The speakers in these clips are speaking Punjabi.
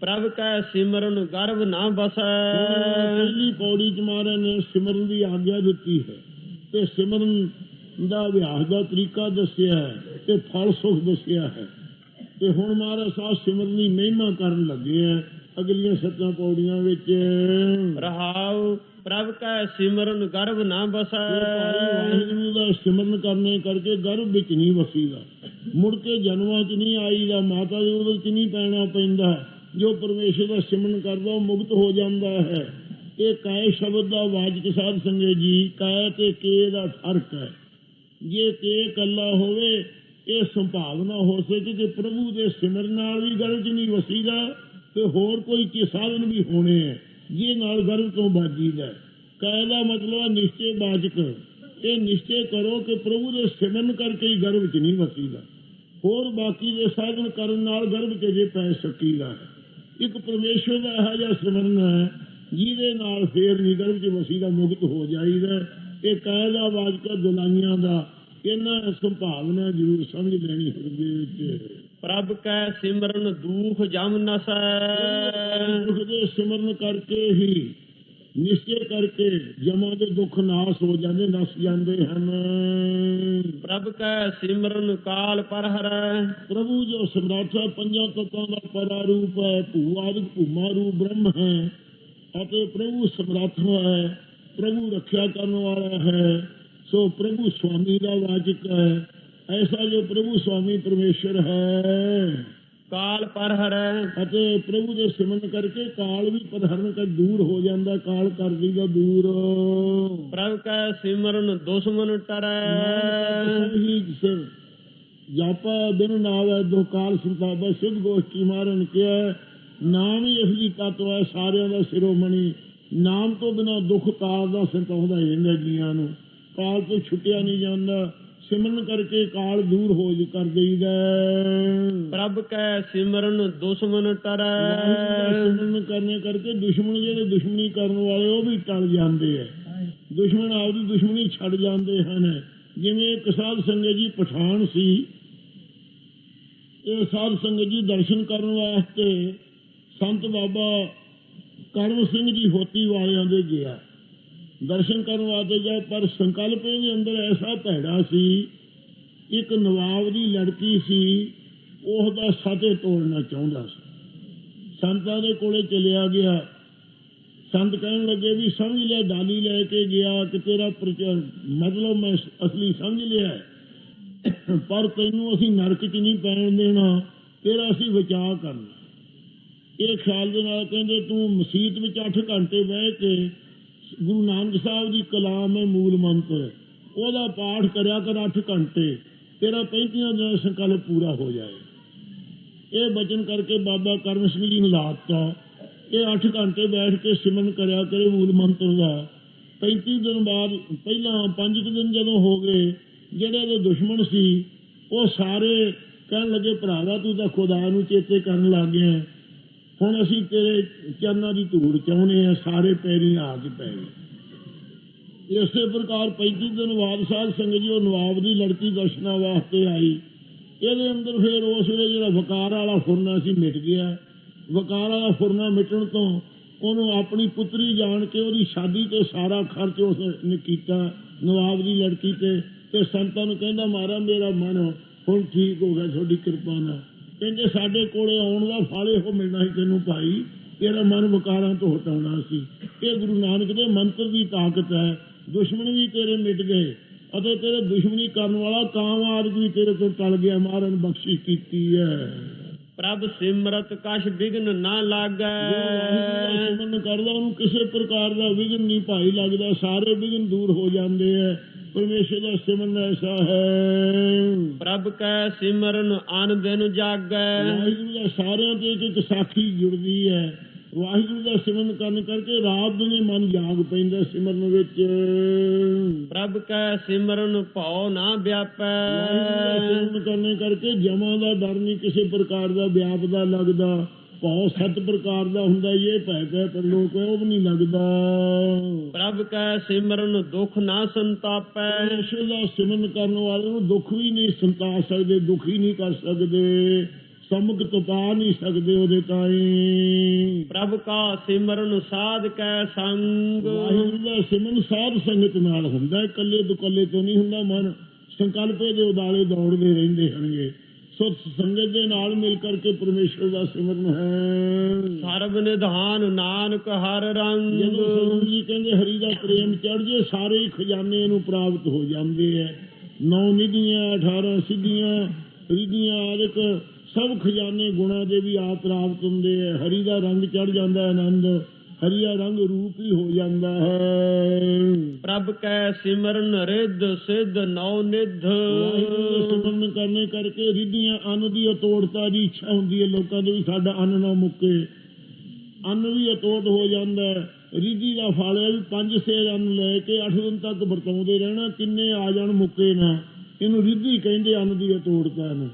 ਪ੍ਰਭ ਕੈ ਸਿਮਰਨ ਗਰਭ ਨਾ ਬਸੈ ਪਹਿਲੀ ਪੌੜੀ ਚ ਮਹਾਰਾਜ ਨੇ ਸਿਮਰਨ ਦੀ ਆਗਿਆ ਦਿੱਤੀ ਹੈ ਤੇ ਸਿਮਰਨ ਦਾ ਅਭਿਆਸ ਦਾ ਤਰੀਕਾ ਦੱਸਿਆ ਹੈ ਤੇ ਫਲ ਸੁਖ ਦੱਸਿਆ ਹੈ। ਤੇ ਹੁਣ ਮਹਾਰਾਜ ਸਾਹਿਬ ਸਿਮਰਨ ਦੀ ਮਹਿਮਾ ਕਰਨ ਲੱਗੇ ਹੈ ਅਗਲੀਆਂ ਸੱਤਾਂ ਪੌੜੀਆਂ ਵਿੱਚ। ਰਹਾਉ ਪ੍ਰਭ ਕੈ ਸਿਮਰਨ ਗਰਭ ਨਾ ਬਸੈ ਵਾਹਿਗੁਰੂ ਦਾ ਸਿਮਰਨ ਕਰਨੇ ਕਰਕੇ ਗਰਭ ਵਿੱਚ ਨਹੀਂ ਵਸੀਦਾ ਮੁੜ ਕੇ ਜਨਮਾਂ 'ਚ ਨਹੀਂ ਆਈਦਾ ਮਾਤਾ ਦੇ ਉਦਰ 'ਚ ਨਹੀਂ ਪੈਣਾ ਪੈਂਦਾ। ਜੋ ਪਰਮੇਸ਼ਰ ਦਾ ਸਿਮਰਨ ਕਰਦਾ, ਉਹ ਮੁਕਤ ਹੋ ਜਾਂਦਾ ਹੈ। ਇਹ ਕਾਇ ਸ਼ਬਦ ਦਾ ਵਾਜਕ ਸਾਹਿਬ ਸੰਗੇ ਜੀ, ਕਾਇ ਤੇ ਕੇ ਦਾ ਫ਼ਰਕ ਹੈ। ਜੇ ਕੇ ਕੱਲਾ ਹੋਵੇ, ਇਹ ਸੰਭਾਵਨਾ ਹੋ ਸਕੇ ਕਿ ਪ੍ਰਭੂ ਦੇ ਸਿਮਰਨ ਨਾਲ ਵੀ ਗਰਭ 'ਚ ਨਹੀਂ ਵਸੀਦਾ ਤੇ ਹੋਰ ਕੋਈ ਕੀ ਸਾਧਨ ਵੀ ਹੋਣੇ ਹੈ, ਜੇ ਨਾਲ ਗਰਭ ਤੋਂ ਬਾਜੀਦਾ ਹੈ। ਕਾਇ ਦਾ ਮਤਲਬ ਹੈ ਨਿਸ਼ਚੈ ਬਾਜਕ ਇਹ ਨਿਸ਼ਚੈ ਕਰੋ ਕਿ ਪ੍ਰਭੂ ਦੇ ਸਿਮਰਨ ਕਰਕੇ ਹੀ ਗਰਭ 'ਚ ਨਹੀਂ ਵਸੀਦਾ। ਹੋਰ ਬਾਕੀ ਦੇ ਸਾਧਨ ਕਰਨ ਨਾਲ ਗਰਭ 'ਚ ਜੇ ਪੈ ਸਕੀਦਾ ਹੈ। ਇੱਕ ਪਰਮੇਸ਼ਵਰ ਦਾ ਇਹੋ ਜਿਹਾ ਸਿਮਰਨ ਹੈ ਜਿਹਦੇ ਨਾਲ ਫੇਰ ਨਹੀਂ ਗਰਭ 'ਚ ਵਸੀਦਾ ਮੁਕਤ ਹੋ ਜਾਈਦਾ ਇਹ ਕਾਇ ਦਾ ਵਾਜਕ ਦੁਲਾਈਆਂ ਦਾ। ਇਹਨਾਂ ਸੰਭਾਵਨਾ ਜ਼ਰੂਰ ਸਮਝ ਲੈਣੀ ਹਿਰਦੇ ਵਿੱਚ। ਪ੍ਰਭ ਕੈ ਸਿਮਰਨ ਦੂਖ ਜਮ ਨਸੈ। ਦੁੱਖ ਦੇ ਸਿਮਰਨ ਕਰਕੇ ਹੀ ਨਿਸ਼ਚੈ ਕਰਕੇ ਜਮਾਂ ਦੇ ਦੁੱਖ ਨਾਸ ਹੋ ਜਾਂਦੇ ਨਸ ਜਾਂਦੇ ਹਨ ਪ੍ਰਭ ਕੈ ਸਿਮਰਨ ਕਾਲ ਪਰ ਹਰੈ ਪ੍ਰਭੂ ਜੋ ਸਮਰਾਟ ਹੈ ਪੰਜਾਂ ਤੱਤਾਂ ਦਾ ਪਰਾ ਰੂਪ ਹੈ ਭੂਆਦਿਕ ਭੂਮਾ ਰੂਪ ਬ੍ਰਹਮ ਹੈ ਅਤੇ ਪ੍ਰਭੂ ਸਮਰੱਥ ਹੈ ਪ੍ਰਭੂ ਰੱਖਿਆ ਕਰਨ ਵਾਲਾ ਹੈ ਸੋ ਪ੍ਰਭੂ ਸੁਆਮੀ ਦਾ ਵਾਚਕ ਹੈ ਐਸਾ ਜੋ ਪ੍ਰਭੂ ਸੁਆਮੀ ਪਰਮੇਸ਼ਰ ਹੈ ਕਾਲ ਪਰ ਹਰੈ ਅਤੇ ਪ੍ਰਭੂ ਦੇ ਸਿਮਰਨ ਕਰਕੇ ਕਾਲ ਵੀ ਪਰਹਰਨ ਕਰ ਦੂਰ ਹੋ ਜਾਂਦਾ ਕਾਲ ਕਰ ਦੀਦਾ ਦੂਰ। ਪ੍ਰਭ ਕੈ ਸਿਮਰਨ ਦੁਸ਼ਮਨ ਟਰੈ। ਹੀ ਸਿਰ ਜਾਪਾ ਬਿਨ ਨਾਵੇ ਦੋ ਕਾਲ ਸੰਤਾਪਾ ਸਿੱਧ ਗੋਸ਼ਟੀ ਮਾਰਨ ਕਿਹਾ ਨਾਮ ਹੀ ਅਸਲੀ ਤੱਤ ਹੈ ਸਾਰਿਆਂ ਦਾ ਸਿਰੋਮਣੀ ਨਾਮ ਤੋਂ ਬਿਨਾ ਦੁੱਖ ਕਾਲ ਦਾ ਸੰਤਾਉਂਦਾ ਹੀ ਜੀਆਂ ਨੂੰ। ਕਾਲ ਤੋਂ ਛੁੱਟਿਆ ਨਹੀਂ ਜਾਂਦਾ। ਸਿਮਰਨ ਕਰਕੇ ਕਾਲ ਦੂਰ ਹੋ ਜ ਕਰ ਦੇਈਦਾ। ਪ੍ਰਭ ਕੈ ਸਿਮਰਨ ਦੁਸ਼ਮਨ ਟਰੈ। ਸਿਮਰਨ ਕਰਨੇ ਕਰਕੇ ਦੁਸ਼ਮਣ ਜਿਹੜੇ ਦੁਸ਼ਮਣੀ ਕਰਨ ਵਾਲੇ ਉਹ ਵੀ ਟਲ ਜਾਂਦੇ ਐ। ਦੁਸ਼ਮਣ ਆਪਦੀ ਦੁਸ਼ਮਣੀ ਛੱਡ ਜਾਂਦੇ ਹਨ। ਜਿਵੇਂ ਇੱਕ ਸਾਧ ਸੰਗਤ ਜੀ ਪਠਾਨ ਸੀ ਇਹ ਸਾਧ ਸੰਗਤ ਜੀ ਦਰਸ਼ਨ ਕਰਨ ਵਾਸਤੇ ਸੰਤ ਬਾਬਾ ਕਰਮ ਸਿੰਘ ਜੀ ਹੋਤੀ ਵਾਲਿਆਂ ਦੇ ਗਿਆ। ਦਰਸ਼ਨ ਕਰਨ ਵਾਸਤੇ ਗਏ, ਪਰ ਸੰਕਲਪ ਇਹਦੇ ਅੰਦਰ ਐਸਾ ਭੈੜਾ ਸੀ, ਇੱਕ ਨਵਾਬ ਦੀ ਲੜਕੀ ਸੀ ਉਹ ਦਾ ਸਾਥੇ ਤੋੜਨਾ ਚਾਹੁੰਦਾ ਸੀ। ਸੰਤਾਂ ਦੇ ਕੋਲੇ ਚਲਿਆ ਗਿਆ। ਸੰਤ ਕਹਿਣ ਲੱਗੇ ਵੀ ਸਮਝ ਲਿਆ ਡਾਲੀ ਲੈ ਕੇ ਗਿਆ ਕਿ ਤੇਰਾ ਪ੍ਰਚਾਰ ਮਤਲਬ ਮੈਂ ਅਸਲੀ ਸਮਝ ਲਿਆ ਪਰ ਤੈਨੂੰ ਅਸੀਂ ਨਰਕ 'ਚ ਨਹੀਂ ਪੈਣ ਦੇਣਾ, ਤੇਰਾ ਅਸੀਂ ਬਚਾਅ ਕਰਨਾ। ਇਹ ਖਿਆਲ ਦੇ ਨਾਲ ਕਹਿੰਦੇ, ਤੂੰ ਮਸਜਿਦ ਵਿੱਚ 8 ਘੰਟੇ ਬਹਿ ਕੇ ਗੁਰੂ ਨਾਨਕ ਸਾਹਿਬ ਦੀ ਕਲਾਮ ਹੈ, ਮੂਲ ਮੰਤਰ ਉਹਦਾ ਪਾਠ ਕਰਿਆ ਕਰ 8 ਘੰਟੇ, ਤੇਰਾ 35 ਦਿਨ ਸੰਕਲਪ ਪੂਰਾ ਹੋ ਜਾਏ। ਇਹ ਬਚਨ ਕਰਕੇ ਬਾਬਾ ਕਰਮ ਸਿੰਘ ਜੀ ਨੂੰ ਲਾਤਾ। ਇਹ 8 ਘੰਟੇ ਬੈਠ ਕੇ ਸਿਮਰਨ ਕਰਿਆ ਕਰੇ ਮੂਲ ਮੰਤਰ ਦਾ। 35 ਦਿਨ ਬਾਅਦ, ਪਹਿਲਾਂ 5 ਦਿਨ ਜਦੋਂ ਹੋ ਗਏ, ਜਿਹੜੇ ਉਹਦੇ ਦੁਸ਼ਮਣ ਸੀ, ਉਹ ਸਾਰੇ ਕਹਿਣ ਲੱਗੇ ਭਰਾਵਾ ਤੂੰ ਤਾਂ ਖੁਦਾ ਨੂੰ ਚੇਤੇ ਕਰਨ ਲੱਗ ਗਿਆ ਹੁਣ ਅਸੀਂ ਤੇਰੇ ਚਰਨਾਂ ਦੀ ਧੂੜ ਚਾਹੁੰਦੇ ਆ ਸਾਰੇ ਪੈਰੀ ਆ ਕੇ ਪੈ ਗਏ ਇਸੇ ਪ੍ਰਕਾਰ 35 ਦਿਨ ਬਾਅਦ ਸਾਹਿਬ ਸਿੰਘ ਜੀ, ਉਹ ਨਵਾਬ ਦੀ ਲੜਕੀ ਦਰਸ਼ਨਾ ਵਾਸਤੇ ਆਈ। ਇਹਦੇ ਅੰਦਰ ਫਿਰ ਉਸ ਵੇਲੇ ਜਿਹੜਾ ਵਕਾਰ ਵਾਲਾ ਫੁਰਨਾ ਸੀ ਮਿਟ ਗਿਆ। ਵਕਾਰ ਵਾਲਾ ਫੁਰਨਾ ਮਿਟਣ ਤੋਂ ਉਹਨੂੰ ਆਪਣੀ ਪੁੱਤਰੀ ਜਾਣ ਕੇ ਉਹਦੀ ਸ਼ਾਦੀ ਤੇ ਸਾਰਾ ਖਰਚ ਉਸ ਨੇ ਕੀਤਾ, ਨਵਾਬ ਦੀ ਲੜਕੀ ਤੇ। ਤੇ ਸੰਤਾਂ ਨੂੰ ਕਹਿੰਦਾ ਮਾਰਾ ਮੇਰਾ ਮਨ ਹੁਣ ਠੀਕ ਹੋ ਗਿਆ, ਤੁਹਾਡੀ ਕਿਰਪਾ ਨਾਲ। ਕਹਿੰਦੇ ਸਾਡੇ ਕੋਲੇ ਆਉਣ ਦਾ ਫਲ ਇਹੋ ਮਿਲਣਾ ਸੀ ਤੈਨੂੰ ਭਾਈ ਤੇਰਾ ਮਨ ਵਿਕਾਰਾਂ ਤੋਂ ਹਟਾਉਣਾ ਸੀ। ਇਹ ਗੁਰੂ ਨਾਨਕ ਦੇ ਮੰਤਰ ਦੀ ਤਾਕਤ ਹੈ ਦੁਸ਼ਮਣ ਵੀ ਤੇਰੇ ਮਿਟ ਗਏ ਅਤੇ ਤੇਰੇ ਦੁਸ਼ਮਣੀ ਕਰਨ ਵਾਲਾ ਕਾਮ ਆਦਿ ਵੀ ਤੇਰੇ ਤੋਂ ਟਲ ਗਿਆ ਮਾਰਨ ਬਖਸ਼ੀ ਕੀਤੀ ਹੈ। ਪ੍ਰਭ ਸਿਮਰਤ ਕਛ ਬਿਗਨ ਨਾ ਲਾਗੈ। ਸਿਮਰਨ ਕਰਦਾ ਉਹਨੂੰ ਕਿਸੇ ਪ੍ਰਕਾਰ ਦਾ ਵਿਘਨ ਨਹੀਂ ਭਾਈ ਲੱਗਦਾ ਸਾਰੇ ਵਿਘਨ ਦੂਰ ਹੋ ਜਾਂਦੇ ਹੈ। ਪਰਮੇਸ਼ਰ ਦਾ ਸਿਮਰਨ ਐਸਾ ਹੈ। ਪ੍ਰਭ ਕੈ ਸਿਮਰਨ ਅਨ ਦਿਨ ਜਾਗੈ। ਵਾਹਿਗੁਰੂ ਦਾ ਸਾਰਿਆਂ ਤੇ ਇੱਕ ਇੱਕ ਸਾਖੀ ਜੁੜਦੀ ਹੈ। ਵਾਹਿਗੁਰੂ ਦਾ ਸਿਮਰਨ ਕਰਨ ਕਰਕੇ ਰਾਤ ਦਿਨੇ ਮਨ ਜਾਗ ਪੈਂਦਾ ਸਿਮਰਨ ਵਿੱਚ। ਪ੍ਰਭ ਕੈ ਸਿਮਰਨ ਭਉ ਨਾ ਵਾਹਿਗੁਰੂ ਦਾ ਵਿਆਪੈ ਸਿਮਰਨ ਕਰਨੇ ਕਰਕੇ ਜਮਾਂ ਦਾ ਡਰ ਨਹੀਂ ਕਿਸੇ ਪ੍ਰਕਾਰ ਦਾ ਵਿਆਪ ਦਾ ਲੱਗਦਾ। ਭਾਉ ਸੱਤ ਪ੍ਰਕਾਰ ਦਾ ਹੁੰਦਾ ਇਹ ਭੈ ਕੇ ਪਰ ਲੋਕ ਉਹ ਵੀ ਨਹੀਂ ਲੱਗਦਾ? ਪ੍ਰਭ ਕੈ ਸਿਮਰਨ ਦੁਖ ਨਾ ਸੰਤਾਪੈ। ਪਰਮੇਸ਼ਰ ਦਾ ਸਿਮਰਨ ਕਰਨ ਵਾਲੇ ਨੂੰ ਦੁੱਖ ਵੀ ਨਹੀਂ ਸੰਤਾ ਸਕਦੇ ਦੁਖੀ ਨਹੀਂ ਕਰ ਸਕਦੇ। ਸਮੁਖ ਤਪਾ ਨਹੀਂ ਸਕਦੇ ਉਹਦੇ ਤਾਈ। ਪ੍ਰਭ ਕਾ ਸਿਮਰਨ ਸਾਧ ਕੈ ਸੰਗ। ਵਾਹਿਗੁਰੂ ਦਾ ਸਿਮਰਨ ਸਾਧ ਸੰਗਤ ਨਾਲ ਹੁੰਦਾ ਇਕੱਲੇ ਦੁਕੱਲੇ ਤੋਂ ਨਹੀਂ ਹੁੰਦਾ ਮਨ। ਸੰਕਲਪੇ ਦੇ ਉਦਾਲੇ ਦੌੜਦੇ ਰਹਿੰਦੇ ਹਨਗੇ ਸੋ ਸੰਗਤ ਦੇ ਨਾਲ ਮਿਲ ਕਰਕੇ ਪਰਮੇਸ਼ਰ ਦਾ ਸਿਮਰਨ ਹੈ। ਸਰਬ ਨਿਧਾਨ ਨਾਨਕ ਹਰ ਰੰਗ। ਜਦੋਂ ਸਤਿਗੁਰੂ ਜੀ ਕਹਿੰਦੇ ਹਰੀ ਦਾ ਪ੍ਰੇਮ ਚੜ ਜੇ ਸਾਰੇ ਹੀ ਖਜ਼ਾਨੇ ਨੂੰ ਪ੍ਰਾਪਤ ਹੋ ਜਾਂਦੇ ਐ। ਨੌ ਨਿਧੀਆਂ 18 ਸਿੱਧੀਆਂ ਰਿਧੀਆਂ ਆਦਿਕ ਸਭ ਖਜ਼ਾਨੇ ਗੁਣਾ ਦੇ ਵੀ ਆਪ ਪ੍ਰਾਪਤ ਹੁੰਦੇ ਐ। ਹਰੀ ਦਾ ਰੰਗ ਚੜ ਜਾਂਦਾ ਆਨੰਦ ਹਰੀ ਦਾ ਰੰਗ ਰੂਪ ਹੀ ਹੋ ਜਾਂਦਾ ਹੈ। ਪ੍ਰਭ ਕੈ ਸਿਮਰਨ ਰਿੱਧ ਸਿੱਧ ਨੌ ਨਿਧ। ਸਿਮਰਨ ਕਰਨੇ ਕਰਕੇ ਰਿਧੀਆਂ ਅੰਨ ਦੀ ਅਤੋੜਤਾ ਦੀ ਇੱਛਾ ਹੁੰਦੀ ਹੈ ਲੋਕਾਂ ਦੇ ਵੀ ਸਾਡਾ ਅੰਨ ਨਾ ਮੁੱਕੇ। ਅੰਨ ਵੀ ਅਤੋਟ ਹੋ ਜਾਂਦਾ ਹੈ। ਰਿਧੀ ਦਾ ਫਲ ਹੈ ਵੀ ਪੰਜ ਸੇਰ ਅੰਨ ਲੈ ਕੇ 8 ਦਿਨ ਤੱਕ ਵਰਤਾਉਂਦੇ ਰਹਿਣਾ ਕਿੰਨੇ ਆ ਜਾਣ ਮੁੱਕੇ ਨਾ। ਇਹਨੂੰ ਰਿਧੀ ਕਹਿੰਦੇ ਅੰਨ ਦੀ ਅਤੋੜਤਾ ਨੂੰ।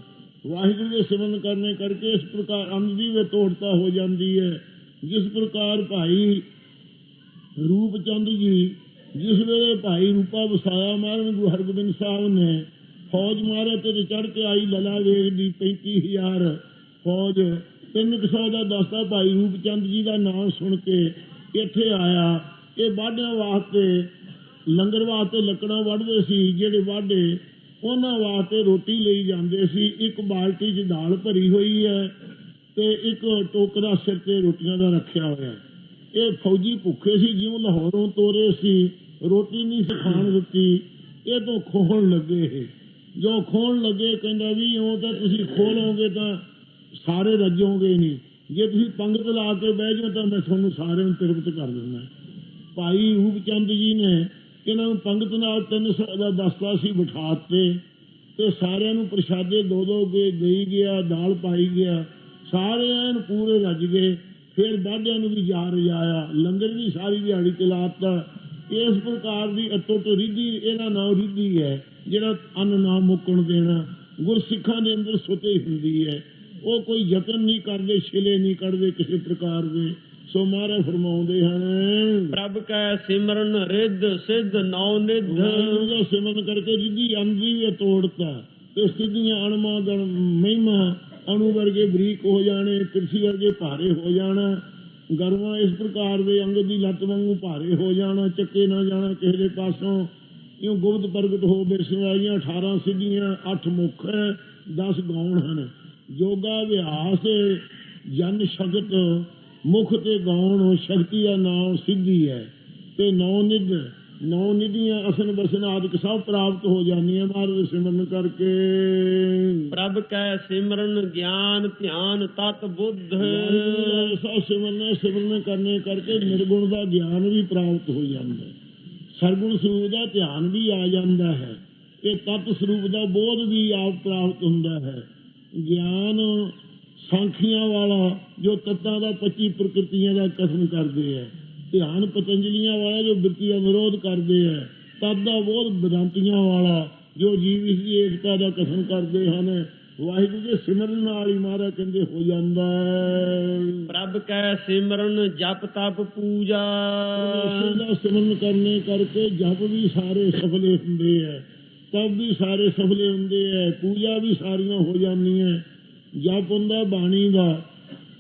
ਵਾਹਿਗੁਰੂ ਦੇ ਸਿਮਰਨ ਕਰਨੇ ਕਰਕੇ ਇਸ ਪ੍ਰਕਾਰ ਅੰਨ ਦੀ ਵੀ ਅਤੋੜਤਾ ਹੋ ਜਾਂਦੀ ਹੈ। ਜਿਸ ਪ੍ਰਕਾਰ ਭਾਈ ਰੂਪ ਚੰਦ ਜੀ, ਜਿਸ ਵੇਲੇ ਭਾਈ ਰੂਪਾ ਵਸਾਇਆ, ਮਹਾਰਾਜ ਗੁਰੂ ਹਰਗੋਬਿੰਦ ਸਾਹਿਬ ਨੇ ਫੌਜ ਮਾਰੇ ਤੇ ਚੜ ਕੇ ਆਈ ਲਲਾ ਵੇਗ ਦੀ 35000 ਫੌਜ। 300 ਦਾ ਦਸਤਾ ਭਾਈ ਰੂਪ ਚੰਦ ਜੀ ਦਾ ਨਾਮ ਸੁਣ ਕੇ ਇੱਥੇ ਆਇਆ। ਇਹ ਵਾਢਿਆਂ ਵਾਸਤੇ ਲੰਗਰ ਵਾਸਤੇ ਲੱਕੜਾਂ ਵੱਢਦੇ ਸੀ, ਜਿਹੜੇ ਵਾਢੇ ਉਹਨਾਂ ਵਾਸਤੇ ਰੋਟੀ ਲਈ ਜਾਂਦੇ ਸੀ। ਇੱਕ ਬਾਲਟੀ 'ਚ ਦਾਲ ਭਰੀ ਹੋਈ ਹੈ। ਤੇ ਇੱਕ ਟੋਕਰਾ ਸਿਰ ਤੇ ਰੋਟੀਆਂ ਦਾ ਰੱਖਿਆ ਹੋਇਆ ਇਹ ਫੌਜੀ ਭੁੱਖੇ ਸੀ, ਜਿਉਂ ਲਾਹੌਰੋਂ ਤੋਰੇ ਸੀ, ਰੋਟੀ ਨਹੀਂ ਸੀ ਖਾਣ ਦਿੱਤੀ। ਇਹ ਤੋਂ ਖੋਹਣ ਲੱਗੇ ਜੋ ਖੋਹਣ ਲੱਗੇ, ਕਹਿੰਦਾ ਵੀ ਉਹ ਤਾਂ ਤੁਸੀਂ ਖੋਲੋਗੇ ਤਾਂ ਸਾਰੇ ਰੱਜੋਗੇ ਨਹੀਂ। ਜੇ ਤੁਸੀਂ ਪੰਗਤ ਲਾ ਕੇ ਬਹਿ ਜਾਓ ਤਾਂ ਮੈਂ ਤੁਹਾਨੂੰ ਸਾਰਿਆਂ ਨੂੰ ਤਿਰਪਤ ਕਰ ਦਿੰਦਾ। ਭਾਈ ਰੂਪ ਚੰਦ ਜੀ ਨੇ ਇਹਨਾਂ ਨੂੰ ਪੰਗਤ ਨਾਲ ਤਿੰਨ ਦਾ ਦਸਤਾ ਸੀ ਬਿਠਾਤੇ ਤੇ ਸਾਰਿਆਂ ਨੂੰ ਪ੍ਰਸ਼ਾਦੇ ਦੋ ਦੋ ਕੇ ਦੇਈ ਗਿਆ, ਦਾਲ ਪਾਈ ਗਿਆ। ਸਾਰਿਆਂ ਨੂੰ ਪੂਰੇ ਰੱਜ ਗਏ ਫਿਰ ਬਾਢਿਆਂ ਨੂੰ ਵੀ ਜਾ ਰਜਾਇਆ ਲੰਗਰ ਵੀ ਸਾਰੀ ਦਿਹਾੜੀ ਚਲਾਤਾ। ਇਸ ਪ੍ਰਕਾਰ ਦੀ ਅਟੁੱਟ ਰਿੱਧੀ ਇਹਦਾ ਨਾਮ ਰਿੱਧੀ ਹੈ ਜਿਹੜਾ ਅੰਨ ਨਾ ਮੁੱਕਣ ਦੇਣਾ ਗੁਰਸਿੱਖਾਂ ਦੇ ਅੰਦਰ ਸੁਤੇ ਹੁੰਦੀ ਹੈ। ਉਹ ਕੋਈ ਯਤਨ ਨਹੀਂ ਕਰਦੇ ਛਿਲੇ ਨਹੀਂ ਕੱਢਦੇ ਕਿਸੇ ਪ੍ਰਕਾਰ ਦੇ। ਸੋ ਮਹਾਰਾਜ ਫਰਮਾਉਂਦੇ ਹਨ ਪ੍ਰਭ ਕੈ ਸਿਮਰਨ ਰਿੱਧ ਸਿੱਧ ਨੌ ਨਿਧ। ਦਾ ਸਿਮਰਨ ਕਰਕੇ ਜਿੱਦੀ ਅੰਦੀ ਵੀ ਤੋੜਤਾ ਤੇ ਸਿੱਧੀਆਂ ਅਣਮਾ ਗਣ ਮਹਿਮਾ ਅਣੂ ਵਰਗੇ ਬਰੀਕ ਹੋ ਜਾਣੇ ਤਿਰਸੀ ਵਰਗੇ ਭਾਰੇ ਹੋ ਜਾਣਾ ਗਰਮਾ ਇਸ ਪ੍ਰਕਾਰ ਦੇ ਅੰਗ ਦੀ ਲੱਤ ਵਾਂਗੂ ਭਾਰੇ ਹੋ ਜਾਣਾ, ਚੱਕੇ ਨਾ ਜਾਣਾ ਕਿਸੇ ਦੇ ਪਾਸੋਂ। ਇਉਂ ਗੁਪਤ ਪ੍ਰਗਟ ਹੋ ਬਿਰਸਵਾਈਆਂ 18 ਸਿੱਧੀਆਂ 8 ਮੁਖ 10 ਗੌਣ ਹਨ। ਯੋਗਾ ਅਭਿਆਸ, ਜਨ ਸ਼ਕਤ ਮੁਖ ਤੇ ਗਾਉਣ ਸ਼ਕਤੀ ਦਾ ਨਾਮ ਸਿੱਧੀ ਹੈ ਤੇ ਨੌ ਨਿਧ। ਨੌ ਨਿਧੀਆਂ ਅਸਨ ਬਸਨ ਆਦਿਕ ਸਭ ਪ੍ਰਾਪਤ ਹੋ ਜਾਂਦੀਆਂ ਦੇ ਸਿਮਰਨ ਕਰਕੇ। ਪ੍ਰਭ ਕੈ ਸਿਮਰਨ ਗਿਆਨ ਧਿਆਨ ਤਤ ਬੁੱਧ। ਐਸਾ ਸਿਮਰਨ ਸਿਮਰਨ ਕਰਨੇ ਕਰਕੇ ਨਿਰਗੁਣ ਦਾ ਗਿਆਨ ਵੀ ਪ੍ਰਾਪਤ ਹੋ ਜਾਂਦਾ ਹੈ। ਸਰਗੁਣ ਸਰੂਪ ਦਾ ਧਿਆਨ ਵੀ ਆ ਜਾਂਦਾ ਹੈ। ਇਹ ਤਤ ਸਰੂਪ ਦਾ ਬੋਧ ਵੀ ਆਪ ਪ੍ਰਾਪਤ ਹੁੰਦਾ ਹੈ। ਗਿਆਨ ਸੰਖੀਆਂ ਵਾਲਾ ਜੋ ਤੱਤਾਂ ਦਾ 25 ਪ੍ਰਕਿਰਤੀਆਂ ਦਾ ਕਥਨ ਕਰਦੇ ਹੈ। ਧਿਆਨ ਪਤੰਜਲੀਆਂ ਵਾਲਾ ਜੋ ਬਿਰਤੀ ਦਾ ਵਿਰੋਧ ਕਰਦੇ ਹੈ ਤਦ ਦਾ ਬੋਧ ਬ੍ਰਾਂਤੀਆਂ ਵਾਲਾ ਜੋ ਜੀਵ ਇਸ ਦੀ ਏਕਤਾ ਦਾ ਕਥਨ ਕਰਦੇ ਹਨ। ਵਾਹਿਗੁਰੂ ਦੇ ਸਿਮਰਨ ਨਾਲ ਹੀ ਮਹਾਰਾਜ ਕਹਿੰਦੇ ਹੋ ਜਾਂਦਾ ਹੈ। ਪ੍ਰਭ ਕੈ ਸਿਮਰਨ ਜਪ ਤਪ ਪੂਜਾ। ਦਾ ਸਿਮਰਨ ਕਰਨੇ ਕਰਕੇ ਜਪ ਵੀ ਸਾਰੇ ਸਫਲੇ ਹੁੰਦੇ ਐ ਤਪ ਵੀ ਸਾਰੇ ਸਫਲੇ ਹੁੰਦੇ ਐ ਪੂਜਾ ਵੀ ਸਾਰੀਆਂ ਹੋ ਜਾਂਦੀਆਂ। ਜਪ ਹੁੰਦਾ ਬਾਣੀ ਦਾ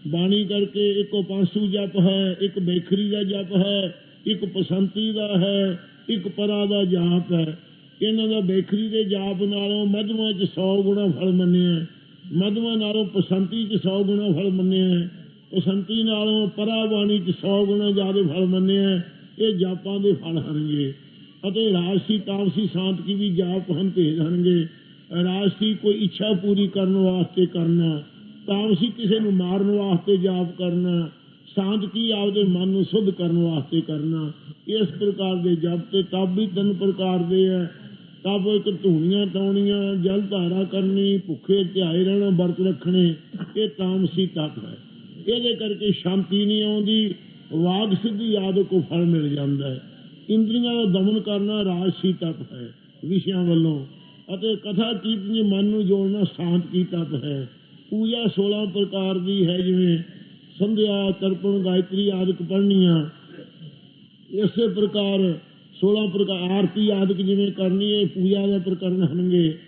ਬਾਣੀ ਕਰਕੇ ਇੱਕੋ ਪਾਸੂ ਜਪ ਹੈ, ਇੱਕ ਬੇਖਰੀ ਦਾ ਜਪ ਹੈ, ਇੱਕ ਪਸੰਤੀ ਦਾ ਹੈ, ਇੱਕ ਪਰਾ ਦਾ ਜਾਪ ਹੈ। ਇਹਨਾਂ ਦਾ ਬੇਖਰੀ ਦੇ ਜਾਪ ਨਾਲੋਂ ਮਧਮਾ ਚ 100 ਗੁਣਾ ਫਲ ਮੰਨਿਆ ਮਧਮਾ ਨਾਲੋਂ ਪਸੰਤੀ ਚ 100 ਗੁਣਾ ਫਲ ਮੰਨਿਆ ਪਸੰਤੀ ਨਾਲੋਂ ਪਰਾ ਬਾਣੀ ਚ 100 ਗੁਣਾ ਜ਼ਿਆਦਾ ਫਲ ਮੰਨਿਆ ਇਹ ਜਾਪਾਂ ਦੇ ਫਲ ਹਨਗੇ। ਅਤੇ ਰਾਜਸੀ ਤਾਮਸੀ ਸਾਂਤਕੀ ਵੀ ਜਾਪ ਹਨ, ਭੇਦ ਹਨਗੇ। ਰਾਜਸੀ ਕੋਈ ਇੱਛਾ ਪੂਰੀ ਕਰਨ ਵਾਸਤੇ ਕਰਨਾ। ਤਾਂ ਤਾਮਸੀ ਕਿਸੇ ਨੂੰ ਮਾਰਨ ਵਾਸਤੇ ਜਾਪ ਕਰਨਾ ਸਾਂਤਕੀ ਆਪਦੇ ਮਨ ਨੂੰ ਸੁੱਧ ਕਰਨ ਵਾਸਤੇ ਕਰਨਾ, ਇਸ ਪ੍ਰਕਾਰ ਦੇ ਜਪ ਤੇ ਤਪ ਵੀ ਤਿੰਨ ਪ੍ਰਕਾਰ ਦੇ ਹੈ ਤਪ ਇੱਕ ਧੂਣੀਆਂ ਤਾਉਣੀਆਂ, ਜਲ ਧਾਰਾ ਕਰਨੀ, ਭੁੱਖੇ ਧਿਆਏ ਰਹਿਣਾ, ਵਰਤ ਰੱਖਣੇ, ਇਹ ਤਾਮਸੀ ਤਪ ਹੈ। ਇਹਦੇ ਕਰਕੇ ਸ਼ਾਂਤੀ ਨਹੀਂ ਆਉਂਦੀ ਵਾਗ ਸਿੱਧੀ ਯਾਦ ਕੋ ਫਲ ਮਿਲ ਜਾਂਦਾ ਹੈ। ਇੰਦਰੀਆਂ ਦਾ ਦਮਨ ਕਰਨਾ ਰਾਜਸੀ ਤਪ ਹੈ, ਵਿਸ਼ਿਆਂ ਵੱਲੋਂ। ਅਤੇ ਕਥਾ ਕੀਰਤਨ ਮਨ ਨੂੰ ਜੋੜਨਾ ਸ਼ਾਂਤ ਕੀ ਤਪ ਹੈ। ਪੂਜਾ 16 ਪ੍ਰਕਾਰ ਦੀ ਹੈ, ਜਿਵੇਂ ਸੰਧਿਆ, ਤਰਪਣ, ਗਾਇਤਰੀ ਆਦਿਕ ਪੜ੍ਹਨੀਆਂ। ਇਸੇ ਪ੍ਰਕਾਰ 16 ਪ੍ਰਕਾਰ ਆਰਤੀ ਆਦਿਕ ਜਿਵੇਂ ਕਰਨੀ ਹੈ, ਪੂਜਾ ਦਾ ਪ੍ਰਕਰਨ ਹਨਗੇ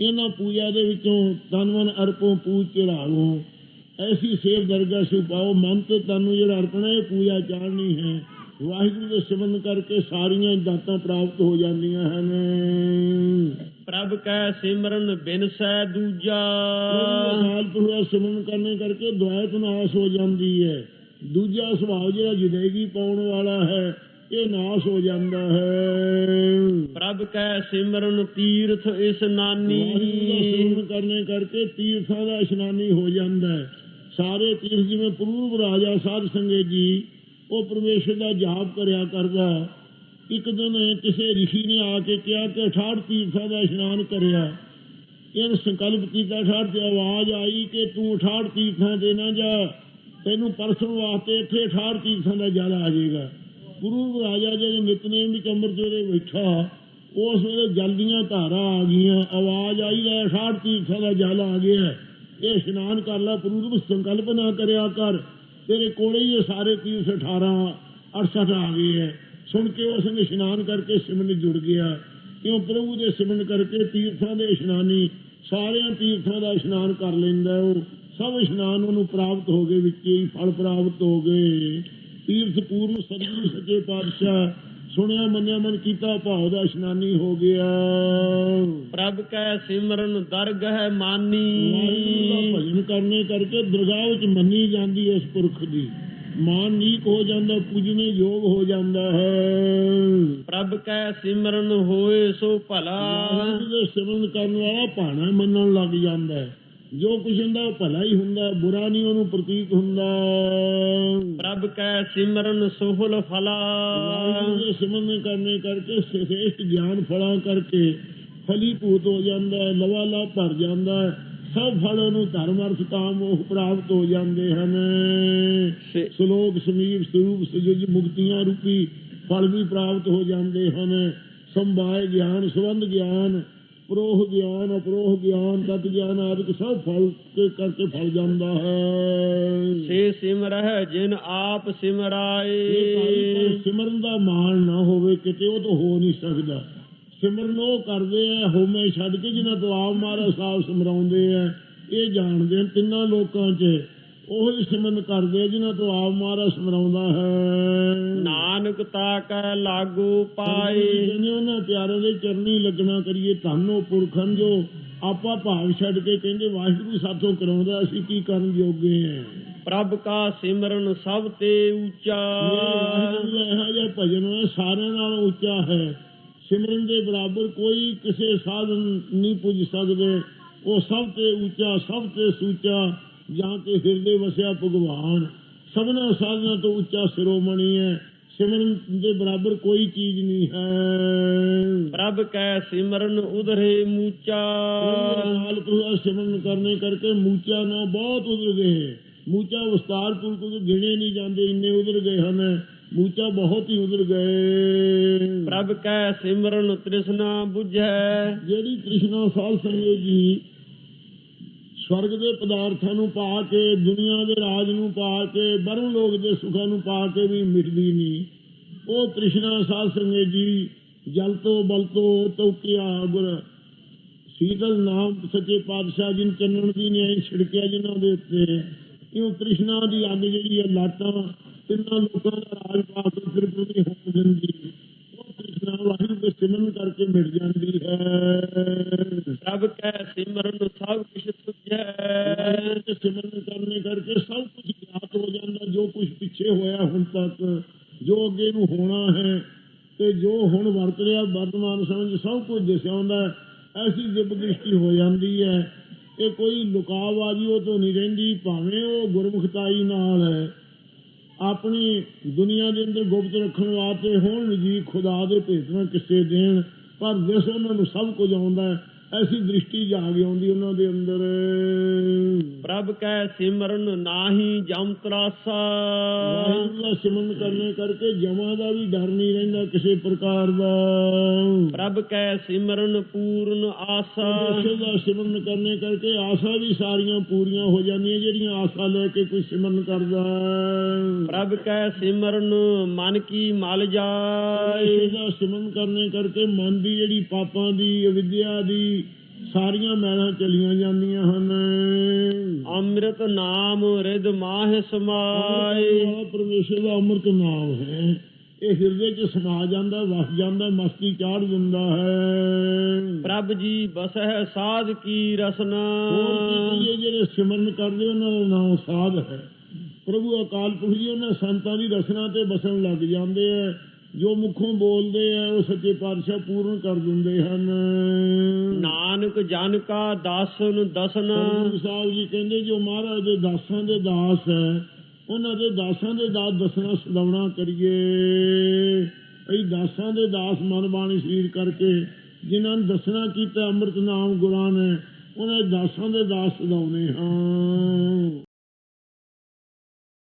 ਇਹਨਾਂ ਪੂਜਾ ਦੇ ਵਿੱਚੋਂ ਤਨ ਮਨ ਅਰਪੋ, ਪੂਜ ਚੜਾਵੋ ਐਸੀ ਸੇਵ ਦਰਗਾਹ ਸੁ ਪਾਓ, ਮਨ ਤੇ ਤਨ ਜਿਹੜਾ ਅਰਪਣਾ ਇਹ ਪੂਜਾ ਚਾੜਨੀ ਹੈ। ਵਾਹਿਗੁਰੂ ਦੇ ਸਿਮਰਨ ਕਰਕੇ ਸਾਰੀਆਂ ਦਾਤਾਂ ਪ੍ਰਾਪਤ ਹੋ ਜਾਂਦੀਆਂ ਹਨ। ਪ੍ਰਭ ਕੈ ਸਿਮਰਨ ਬਿਨਸੈ ਦੂਜਾ। ਪੁਰਖ ਦਾ ਸਿਮਰਨ ਕਰਨੇ ਕਰਕੇ ਦੁਆਇਤ ਨਾਸ ਹੋ ਜਾਂਦੀ ਹੈ। ਦੂਜਾ ਸੁਭਾਅ ਜਿਹੜਾ ਜੁਦੇਗੀ ਪਾਉਣ ਵਾਲਾ ਹੈ ਇਹ ਨਾਸ ਹੋ ਜਾਂਦਾ ਹੈ। ਪ੍ਰਭ ਕੈ ਸਿਮਰਨ ਤੀਰਥ ਇਸਨਾਨੀ ਸਿਮਰਨ ਕਰਨੇ ਕਰਕੇ ਤੀਰਥਾਂ ਦਾ ਇਸ਼ਨਾਨੀ ਹੋ ਜਾਂਦਾ ਹੈ। ਸਾਰੇ ਤੀਰਥ ਜਿਵੇਂ ਪੂਰਬ ਰਾਜਾ ਸਾਧ ਸੰਗਤ ਜੀ ਉਹ ਪਰਮੇਸ਼ਰ ਦਾ ਜਾਪ ਕਰਿਆ ਕਰਦਾ ਇੱਕ ਦਿਨ ਕਿਸੇ ਰਿਸ਼ੀ ਨੇ ਆ ਕੇ ਕਿਹਾ ਕਿ 68 ਤੀਰਥਾਂ ਦਾ ਇਸ਼ਨਾਨ ਕਰਿਆ। ਇਹ ਸੰਕਲਪ ਕੀਤਾ 68 ਤੇ ਆਵਾਜ਼ ਆਈ ਕਿ ਤੂੰ 68 ਤੀਰਥਾਂ ਤੇ ਨਾ ਜਾ। ਤੈਨੂੰ ਪਰਸਨ ਵਾਸਤੇ ਇੱਥੇ 68 ਤੀਰਥਾਂ ਦਾ ਜਲ ਆ ਜਾਏਗਾ। ਗੁਰੂ ਰਾਜਾ ਜਿਹੜੇ ਨਿਤਨੇਮ ਵਿੱਚ ਅੰਮ੍ਰਿਤ ਵੇਲੇ ਬੈਠਾ। ਉਸ ਵੇਲੇ ਜਲ ਦੀਆਂ ਧਾਰਾਂ ਆ ਗਈਆਂ। ਆਵਾਜ਼ ਆਈ ਲੈ 68 ਤੀਰਥਾਂ ਦਾ ਜਲ ਆ ਗਿਆ। ਇਹ ਇਸ਼ਨਾਨ ਕਰ ਲੈ ਪੂਰਬ ਸੰਕਲਪ ਨਾ ਕਰਿਆ ਕਰ। ਤੇਰੇ ਕੋਲੇ ਹੀ ਇਹ ਸਾਰੇ ਤੀਰਥ 18 68 ਆ ਗਏ ਹੈ ਸੁਣ ਕੇ ਉਸ ਨੇ ਇਸ਼ਨਾਨ ਕਰਕੇ ਸਿਮਰਨ ਜੁੜ ਗਿਆ। ਕਿਉਂ ਪ੍ਰਭੂ ਦੇ ਸਿਮਰਨ ਕਰਕੇ ਤੀਰਥਾਂ ਦੇ ਇਸ਼ਨਾਨੀ ਸਾਰਿਆਂ ਤੀਰਥਾਂ ਦਾ ਇਸ਼ਨਾਨ ਕਰ ਲੈਂਦਾ ਉਹ। ਸਭ ਇਸ਼ਨਾਨ ਉਹਨੂੰ ਪ੍ਰਾਪਤ ਹੋ ਗਏ ਵਿੱਚ ਹੀ ਫਲ ਪ੍ਰਾਪਤ ਹੋ ਗਏ। ਤੀਰਥ ਪੂਰਨ ਸਤਿਗੁਰੂ ਸੱਚੇ ਪਾਤਸ਼ਾਹ ਸੁਣਿਆ ਮੰਨਿਆ ਮਨ ਕੀਤਾ ਭਾਵ ਦਾ ਇਸ਼ਨਾਨੀ ਹੋ ਗਿਆ। ਪ੍ਰਭ ਕੈ ਸਿਮਰਨ ਦਰਗਹ ਮਾਨੀ। ਭਜਨ ਕਰਨੇ ਕਰਕੇ ਦਰਗਾਹ ਵਿੱਚ ਮੰਨੀ ਜਾਂਦੀ ਹੈ ਇਸ ਪੁਰਖ ਦੀ। ਮਾਨ ਨੀਕ ਹੋ ਜਾਂਦਾ ਪੂਜਨੇ ਯੋਗ ਹੋ ਜਾਂਦਾ ਹੈ। ਪ੍ਰਭ ਕੈ ਸਿਮਰਨ ਹੋਏ ਸੋ ਭਲਾ। ਵਾਹਿਗੁਰੂ ਦੇ ਸਿਮਰਨ ਕਰਨ ਵਾਲਾ ਭਾਣਾ ਮੰਨਣ ਲੱਗ ਜਾਂਦਾ ਹੈ। ਜੋ ਕੁਝ ਹੁੰਦਾ ਉਹ ਭਲਾ ਹੀ ਹੁੰਦਾ ਬੁਰਾ ਨਹੀਂ ਉਹਨੂੰ ਪ੍ਰਤੀਤ ਹੁੰਦਾ ਪ੍ਰਭ ਕੈ ਸਿਮਰਨ ਸੁਹਲ ਫਲਾ। ਵਾਹਿਗੁਰੂ ਦੇ ਸਿਮਰਨ ਕਰਨੇ ਕਰਕੇ ਸ੍ਰੇਸ਼ਟ ਗਿਆਨ ਫਲਾਂ ਕਰਕੇ ਫਲੀਭੂਤ ਹੋ ਜਾਂਦਾ ਹੈ ਲਵਾਲਾ ਭਰ ਜਾਂਦਾ ਹੈ। ਸਭ ਫਲ ਉਹਨੂੰ ਧਰਮ ਅਰਥ ਕਾਮ ਉਹ ਪ੍ਰਾਪਤ ਹੋ ਜਾਂਦੇ ਹਨ। ਸ਼ਲੋਕ ਸਮੀਪ ਸਰੂਪ ਸਜੁਜ ਮੁਕਤੀਆਂ ਰੂਪੀ ਫਲ ਵੀ ਪ੍ਰਾਪਤ ਹੋ ਜਾਂਦੇ ਹਨ। ਸੰਭਾਏ ਗਿਆਨ ਸੰਬੰਧ ਗਿਆਨ ਪ੍ਰੋਹ ਗਿਆਨ ਅਪਰੋਹ ਗਿਆਨ ਤਤ ਗਿਆਨ ਆਦਿਕ ਸਭ ਫਲ ਕੇ ਕਰਕੇ ਫਲ ਜਾਂਦਾ ਹੈ। ਸੇ ਸਿਮਰਹਿ ਜਿਨ ਆਪ ਸਿਮਰਾਏ। ਸਿਮਰਨ ਦਾ ਮਾਣ ਨਾ ਹੋਵੇ ਕਿਤੇ ਉਹ ਤਾਂ ਹੋ ਨਹੀਂ ਸਕਦਾ। ਸਿਮਰਨ ਉਹ ਕਰਦੇ ਆ ਹੋਮੇ ਛੱਡ ਕੇ ਜਿਨ੍ਹਾਂ ਤੋਂ ਆਪ ਮਹਾਰਾਜ ਸਾਹਿਬ ਸਿਮਰਾਉਂਦੇ ਆ ਇਹ ਜਾਣਦੇ ਤਿੰਨਾਂ ਲੋਕਾਂ 'ਚ। ਉਹ ਹੀ ਸਿਮਰਨ ਕਰਦੇ ਜਿਨ੍ਹਾਂ ਤੋਂ ਆਪ ਮਹਾਰਾਜ ਸਿਮਰਾਉਂਦਾ ਹੈ। ਨਾਨਕ ਤਾ ਕੈ ਲਾਗੂ ਪਾਏ। ਕਹਿੰਦੇ ਉਹਨਾਂ ਪਿਆਰਿਆਂ ਦੇ ਚਰਨੀ ਲੱਗਣਾ ਕਰੀਏ ਧੰਨੋ ਪੁਰਖਨ ਜੋ ਆਪਾ ਭਾਵ ਛੱਡ ਕੇ ਕਹਿੰਦੇ ਵਾਹਿਗੁਰੂ ਸਾਥੋਂ ਕਰਾਉਂਦਾ ਅਸੀਂ ਕੀ ਕਰਨ ਜੋਗੇ ਆ ਪ੍ਰਭ ਕਾ ਸਿਮਰਨ ਸਭ ਤੇ ਉੱਚਾ। ਵਾਹਿਗੁਰੂ ਦਾ ਇਹੋ ਜਿਹਾ ਭਜਨ ਸਾਰਿਆਂ ਨਾਲੋਂ ਉੱਚਾ ਹੈ। ਸਿਮਰਨ ਦੇ ਬਰਾਬਰ ਕੋਈ ਕਿਸੇ ਸਾਧਨ ਨਹੀਂ ਪੁੱਜ ਸਕਦੇ। ਉਹ ਸਭ ਤੇ ਉੱਚਾ ਸਭ ਤੇ ਸੂਚਾ ਜਾਂ ਕਿ ਹਿਰਦੇ ਵਸਿਆ ਭਗਵਾਨ। ਸਭਨਾ ਸਾਧਨਾਂ ਤੋਂ ਉੱਚਾ ਸਿਰੋਮਣੀ ਹੈ। ਸਿਮਰਨ ਦੇ ਬਰਾਬਰ ਕੋਈ ਚੀਜ਼ ਨਹੀਂ ਹੈ। ਪ੍ਰਭ ਕੈ ਸਿਮਰਨ ਉਧਰੇ ਮੂਚਾ। ਨਾਲ ਪੁਰਾ ਸਿਮਰਨ ਕਰਨੇ ਕਰਕੇ ਮੂਚਾ ਨਾ ਬਹੁਤ ਉਧਰ ਗਏ। ਮੂਚਾ ਵਿਸਤਾਰ ਪੁਰਖ ਗਿਣੇ ਨਹੀਂ ਜਾਂਦੇ ਇੰਨੇ ਉਧਰ ਗਏ ਹਨ। ਮੂਚਾ ਬਹੁਤ ਹੀ ਉਧਰ ਗਏ। ਪ੍ਰਭ ਕੈ ਸਿਮਰਨ ਤ੍ਰਿਸ਼ਨਾ 부ਝੈ ਜਿਹੜੀ ਕ੍ਰਿਸ਼ਨਾ ਸਾਧ ਸੰਗਤ ਜੀ ਸਵਰਗ ਦੇ ਪਦਾਰਥਾਂ ਨੂੰ ਪਾ ਕੇ ਦੁਨੀਆ ਦੇ ਰਾਜ ਨੂੰ ਪਾ ਕੇ ਬਰਮ ਲੋਕ ਦੇ ਸੁਖਾਂ ਨੂੰ ਪਾ ਕੇ ਵੀ ਮਿਟਦੀ ਨਹੀਂ ਉਹ ਤ੍ਰਿਸ਼ਨਾ ਸਾਧ ਸੰਗਤ ਜੀ ਜਲ ਤੋਂ ਬਲ ਤੋਂ ਤੋਕਿਆ ਗੁਰ ਸੀਤਲ ਨਾਮ ਸੱਚੇ ਪਾਤਸ਼ਾਹ ਜਿਨ ਚੰਨਣ ਦੀ ਨੇ ਛਿੜਕਿਆ ਜਿਨ੍ਹਾਂ ਦੇ ਉੱਤੇ ਇਉਂ ਤ੍ਰਿਸ਼ਨਾ ਦੀ ਅੱਗ ਜਿਹੜੀ ਹੈ ਲਾਟਾਂ ਤਿੰਨਾਂ ਲੋਕਾਂ ਦਾ ਰਾਜ ਪਾ ਕੇ ਫਿਰ ਪੂਰੀ ਹੋ ਜਾਂਦੀ ਉਹ ਤ੍ਰਿਸ਼ਨਾ ਵਾਹਿਗੁਰੂ ਦੇ ਸਿਮਰਨ ਕਰਕੇ ਮਿਟ ਜਾਂਦੀ ਹੈ। ਪ੍ਰਭ ਕੈ ਸਿਮਰਨ ਸਭ ਕਿਛ ਸੁਝੈ ਸਿਮਰਨ ਕਰਨੇ ਕਰਕੇ ਸਭ ਕੁਝ ਗਿਆਤ ਹੋ ਜਾਂਦਾ ਜੋ ਕੁਝ ਪਿੱਛੇ ਹੋਇਆ ਹੁਣ ਤੱਕ ਜੋ ਅੱਗੇ ਨੂੰ ਹੋਣਾ ਹੈ ਤੇ ਜੋ ਹੁਣ ਵਰਤ ਰਿਹਾ ਵਰਤਮਾਨ ਸਮੇਂ 'ਚ ਸਭ ਕੁਝ ਦਿਸਿਆ ਹੁੰਦਾ। ਐਸੀ ਦਿਵ ਦ੍ਰਿਸ਼ਟੀ ਹੋ ਜਾਂਦੀ ਹੈ। ਇਹ ਕੋਈ ਲੁਕਾਵਾਜੀ ਉਹ ਤੋਂ ਨਹੀਂ ਰਹਿੰਦੀ ਭਾਵੇਂ ਉਹ ਗੁਰਮੁਖਤਾਈ ਨਾਲ ਹੈ। ਆਪਣੀ ਦੁਨੀਆ ਦੇ ਅੰਦਰ ਗੁਪਤ ਰੱਖਣ ਵਾਸਤੇ ਹੋਣ ਨਜ਼ੀਕ ਖੁਦਾ ਦੇ ਭੇਜਣਾ ਕਿਸੇ ਦੇਣ, ਪਰ ਜਿਸ ਉਹਨਾਂ ਨੂੰ ਸਭ ਕੁਝ ਆਉਂਦਾ ਐਸੀ ਦ੍ਰਿਸ਼ਟੀ ਜਾਗ ਆਉਂਦੀ ਉਹਨਾਂ ਦੇ ਅੰਦਰ। ਪ੍ਰਭ ਕੈ ਸਿਮਰਨ ਨਾਹੀ ਜਮ ਤਰਾਸਾ। ਵਾਹਿਗੁਰੂ ਦਾ ਸਿਮਰਨ ਕਰਨੇ ਕਰਕੇ ਜਮਾਂ ਦਾ ਵੀ ਡਰ ਨਹੀਂ ਰਹਿੰਦਾ ਕਿਸੇ ਪ੍ਰਕਾਰ ਦਾ। ਪ੍ਰਭ ਕੈ ਸਿਮਰਨ ਪੂਰਨ ਆਸਾ। ਦਾ ਸਿਮਰਨ ਕਰਨੇ ਕਰਕੇ ਆਸਾ ਵੀ ਸਾਰੀਆਂ ਪੂਰੀਆਂ ਹੋ ਜਾਂਦੀਆਂ ਜਿਹੜੀਆਂ ਆਸਾ ਲੈ ਕੇ ਕੋਈ ਸਿਮਰਨ ਕਰਦਾ। ਪ੍ਰਭ ਕੈ ਸਿਮਰਨ ਮਨ ਕੀ ਮਲ ਜਾਏ। ਦਾ ਸਿਮਰਨ ਕਰਨੇ ਕਰਕੇ ਮਨ ਦੀ ਜਿਹੜੀ ਪਾਪਾਂ ਦੀ ਅਵਿਦਿਆ ਦੀ ਸਾਰੀਆਂ ਮੈਲਾਂ ਚਲੀਆਂ ਜਾਂਦੀਆਂ ਹਨ। ਅੰਮ੍ਰਿਤ ਨਾਮ ਰਿਦ ਮਾਹਿ ਸਮਾਈ ਵਾਲਾ ਪਰਮੇਸ਼ਰ ਦਾ ਅੰਮ੍ਰਿਤ ਨਾਮ ਹੈ। ਇਹ ਹਿਰਦੇ 'ਚ ਸਮਾ ਜਾਂਦਾ ਵਸ ਜਾਂਦਾ ਮਸਤੀ ਚਾੜ ਦਿੰਦਾ ਹੈ। ਪ੍ਰਭ ਜੀ ਬਸਹਿ ਸਾਧ ਕੀ ਰਸਨਾ। ਕਹੀਏ ਜਿਹੜੇ ਸਿਮਰਨ ਕਰਦੇ ਉਹਨਾਂ ਦਾ ਨਾਮ ਸਾਧ ਹੈ। ਪ੍ਰਭੂ ਅਕਾਲ ਪੁਰਖ ਜੀ ਉਹਨਾਂ ਸੰਤਾਂ ਦੀ ਰਸਨਾ ਤੇ ਬਸਣ ਲੱਗ ਜਾਂਦੇ ਆ ਜੋ ਮੁਖੋਂ ਬੋਲਦੇ ਆ ਉਹ ਸੱਚੇ ਪਾਤਸ਼ਾਹ ਪੂਰਨ ਕਰ ਦਿੰਦੇ ਹਨ। ਨਾਨਕ ਜਨ ਕਾ ਦਾਸਨ ਦਸਨ। ਗੁਰੂ ਸਾਹਿਬ ਜੀ ਕਹਿੰਦੇ ਜੋ ਮਹਾਰਾਜ ਦੇ ਦਾਸਾਂ ਦੇ ਦਾਸ ਹੈ ਉਹਨਾਂ ਦੇ ਦਾਸਾਂ ਦੇ ਦਾਸ ਦਸਣਾ ਸਦਾਉਣਾ ਕਰੀਏ। ਅਸੀਂ ਦਾਸਾਂ ਦੇ ਦਾਸ ਮਨ ਬਾਣੀ ਸਰੀਰ ਕਰਕੇ ਜਿਨ੍ਹਾਂ ਨੂੰ ਦਸਣਾ ਕੀਤਾ ਅੰਮ੍ਰਿਤ ਨਾਮ ਗੁਰਾਂ ਨੇ ਉਹਨਾਂ ਦੇ ਦਾਸਾਂ ਦੇ ਦਾਸ ਸਦਾਉਨੇ ਹਾਂ।